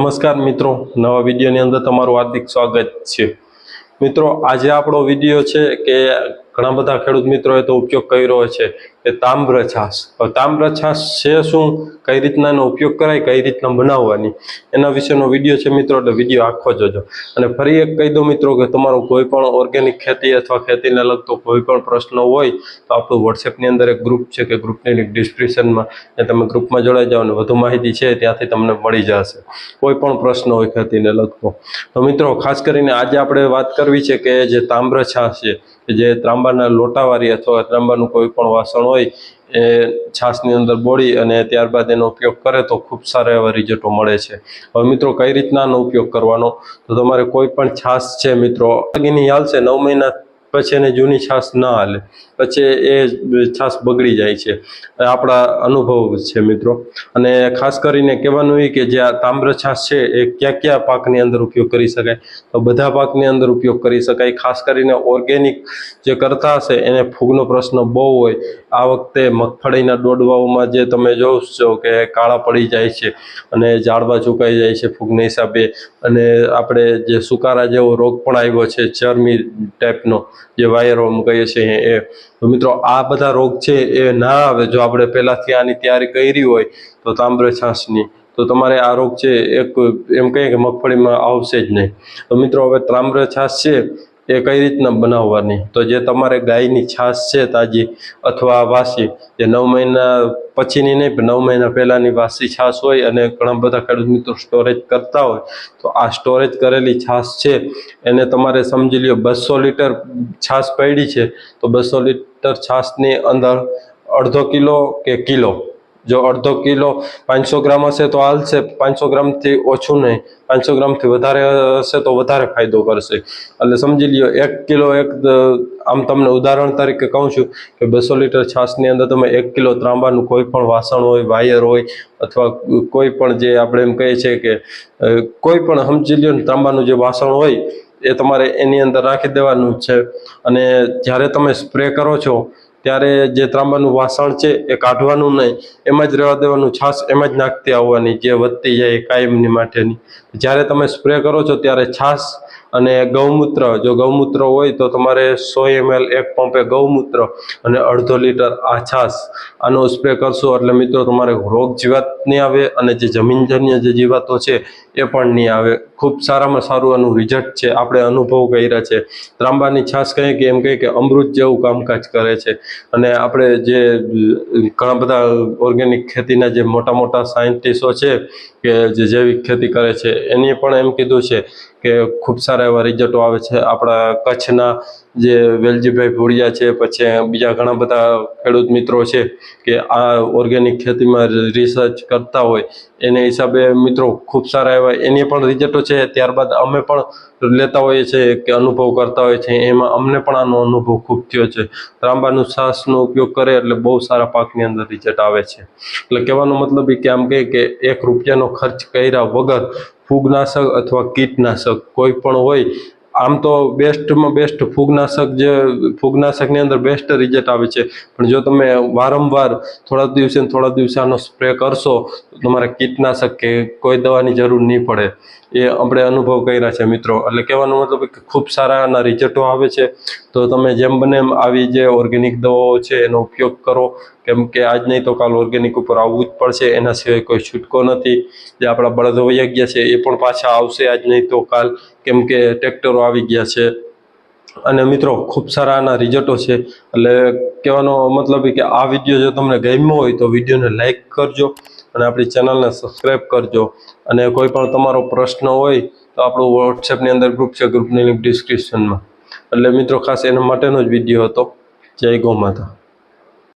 નમસ્કાર મિત્રો, નવા વિડીયોની અંદર તમારું હાર્દિક સ્વાગત છે. મિત્રો, આજે આપણો વીડિયો છે કે ઘણા બધા ખેડૂત મિત્રોએ તો ઉપયોગ કર્યો છે કે તામ્ર છાસ હવે તામ્ર છાસ છે શું? કઈ રીતના એનો ઉપયોગ કરાય? કઈ રીતના બનાવવાની? એના વિશેનો વીડિયો છે મિત્રો, એટલે વીડિયો આખો જોજો. અને ફરી એક કહી દો મિત્રો કે તમારો કોઈ પણ ઓર્ગેનિક ખેતી અથવા ખેતીને લગતો કોઈ પણ પ્રશ્ન હોય, તો આપણું વોટ્સએપની અંદર એક ગ્રુપ છે કે ગ્રુપની લિંક ડિસ્ક્રિપ્શનમાં એ તમે ગ્રુપમાં જોડાઈ જાઓ અને વધુ માહિતી છે, ત્યાંથી તમને મળી જશે. કોઈ પણ પ્રશ્ન હોય ખેતીને લગતો. તો મિત્રો, ખાસ કરીને આજે આપણે વાત કરવી છે કે જે તામ્ર છાશ છે જે ત્રાંબાના લોટાવાળી અથવા ત્રાંબાનું કોઈ પણ વાસણ હોય, એ છાશની અંદર બોળી અને ત્યારબાદ એનો ઉપયોગ કરે તો ખૂબ સારા એવા રિઝલ્ટો મળે છે. હવે મિત્રો, કઈ રીતના ઉપયોગ કરવાનો? તો તમારે કોઈ પણ છાશ છે, મિત્રો આગળની હાલશે નવ મહિના પછી એને જૂની છાશ ના હાલે. પછી એ છાશ બગડી જાય છે. આપણા અનુભવ છે મિત્રો. અને ખાસ કરીને કહેવાનું એ કે જે આ તામ્ર છાશ છે, એ કયા કયા પાકની અંદર ઉપયોગ કરી શકાય? તો બધા પાકની અંદર ઉપયોગ કરી શકાય. ખાસ કરીને ઓર્ગેનિક જે કરતા હશે, એને ફૂગનો પ્રશ્ન બહુ હોય. આ વખતે મગફળીના ડોડવાઓમાં જે તમે જોશો કે કાળા પડી જાય છે અને ઝાડવા ચૂકાઈ જાય છે ફૂગના હિસાબે. અને આપણે જે સુકારા જેવો રોગ પણ આવ્યો છે ચરમી ટાઈપનો. જે વાયરો કહીએ છીએ એ. તો મિત્રો, આ બધા રોગ છે એ ના આવે. જો આપણે પહેલાંથી આની તૈયારી કરી હોય, તો તાંબ્ર છાસની તો તમારે આ રોગ છે એક એમ કહીએ કે મગફળીમાં આવશે જ નહીં. તો મિત્રો, હવે તાંબ્ર છાસ છે એ કઈ રીતના બનાવવાની? તો જે તમારે ગાયની છાશ છે તાજી અથવા વાસી, જે નવ મહિના પછીની નહીં, પણ નવ મહિના પહેલાંની વાસી છાશ હોય અને ઘણા બધા ખેડૂત મિત્રો સ્ટોરેજ કરતા હોય, તો આ સ્ટોરેજ કરેલી છાશ છે. એને તમારે સમજી લ્યો, બસો લીટર છાશ પડી છે, તો બસો લીટર છાશની અંદર અડધો કિલો કે કિલો જો અડધો કિલો પાંચસો ગ્રામ હશે તો હાલશે પાંચસો ગ્રામથી ઓછું નહીં. પાંચસો ગ્રામથી વધારે હશે તો વધારે ફાયદો કરશે. એટલે સમજી લ્યો, એક કિલો એક આમ તમને ઉદાહરણ તરીકે કહું છું કે બસો લીટર છાશની અંદર તમે એક કિલો ત્રાંબાનું કોઈ પણ વાસણ હોય, વાયર હોય અથવા કોઈ પણ જે આપણે એમ કહીએ છીએ કે કોઈ પણ સમજી લ્યો ને ત્રાંબાનું જે વાસણ હોય એ તમારે એની અંદર રાખી દેવાનું છે. અને જ્યારે તમે સ્પ્રે કરો છો ત્યારે જે ત્રાંબાનું વાસણ છે એ કાઢવાનું નહીં, એમાં જ રહેવા દેવાનું, છાશ એમાં જ નાખતી આવવાની, જે વધતી જાય કાયમની માટેની. જ્યારે તમે સ્પ્રે કરો છો ત્યારે છાશ અને ગૌમૂત્ર, જો ગૌમૂત્ર હોય તો તમારે સો એમએલ એક પંપે ગૌમૂત્ર અને અડધો લીટર આ છાશ આનો સ્પ્રે કરશો એટલે મિત્રો તમારે રોગ જીવાત નહીં આવે અને જે જમીનજન્ય જે જીવાતો છે એ પણ નહીં આવે. ખૂબ સારામાં સારું આનું રિઝલ્ટ છે, આપણે અનુભવ કર્યા છે. ત્રાંબાની છાશ કહીએ કે એમ કહીએ કે અમૃત જેવું કામકાજ કરે છે. અને આપણે જે ઘણા બધા ઓર્ગેનિક ખેતીના જે મોટા મોટા સાયન્ટિસ્ટો છે કે જે જૈવિક ખેતી કરે છે, એની પણ એમ કીધું છે કે ખૂબ સારા એવા રિઝલ્ટો આવે છે. આપણા કચ્છના જે વેલજીભાઈ ભુડિયા છે, પછી બીજા ઘણા બધા ખેડૂત મિત્રો છે કે આ ઓર્ગેનિક ખેતીમાં રિસર્ચ કરતા હોય, એને હિસાબે મિત્રો ખૂબ સારા એવા એની પણ રિઝલ્ટો છે. ત્યારબાદ અમે પણ લેતા હોઈએ છીએ કે અનુભવ કરતા હોઈએ છીએ. એમાં અમને પણ આનો અનુભવ ખૂબ થયો છે. ત્રાંબાનું છાશનો ઉપયોગ કરે એટલે બહુ સારા પાકની અંદર રિઝલ્ટ આવે છે. એટલે કહેવાનો મતલબ એ કે આમ કહે કે એક રૂપિયાનો ખર્ચ કર્યા વગર ફૂગનાશક અથવા કીટનાશક કોઈ પણ હોય આમ તો બેસ્ટમાં બેસ્ટ ફૂગનાશક જે, ફૂગનાશકની અંદર બેસ્ટ રિઝલ્ટ આવે છે. પણ જો તમે વારંવાર થોડા દિવસે થોડા દિવસે આનો સ્પ્રે કરશો, તો તમારે કીટનાશક કે કોઈ દવાની જરૂર નહીં પડે. એ આપણે અનુભવ કર્યા છે મિત્રો. એટલે કહેવાનો મતલબ કે ખૂબ સારા આના રિઝલ્ટો આવે છે. તો તમે જેમ બને એમ આવી જે ઓર્ગેનિક દવાઓ છે, એનો ઉપયોગ કરો. કેમ કે આજ નહીં તો કાલ ઓર્ગેનિક ઉપર આવવું જ પડશે, એના સિવાય કોઈ છૂટકો નથી. જે આપણા બળદ વૈયા ગયા છે, એ પણ પાછા આવશે આજ નહીં તો કાલ. કેમ કે ટ્રેક્ટરો આવી ગયા છે. અને મિત્રો, ખૂબ સારા આના રિઝલ્ટો છે. એટલે કહેવાનો મતલબ કે આ વીડિયો જો તમને ગમ્યો હોય તો વિડીયોને લાઇક કરજો અને આપણી ચેનલને સબસ્ક્રાઈબ કરજો. અને કોઈ પણ તમારો પ્રશ્ન હોય તો આપણું વોટ્સએપની અંદર ગ્રુપ છે ગ્રુપની લિંક ડિસ્ક્રિપ્શનમાં એટલે મિત્રો, ખાસ એના માટેનો જ વીડિયો હતો. જય ગૌ માતા.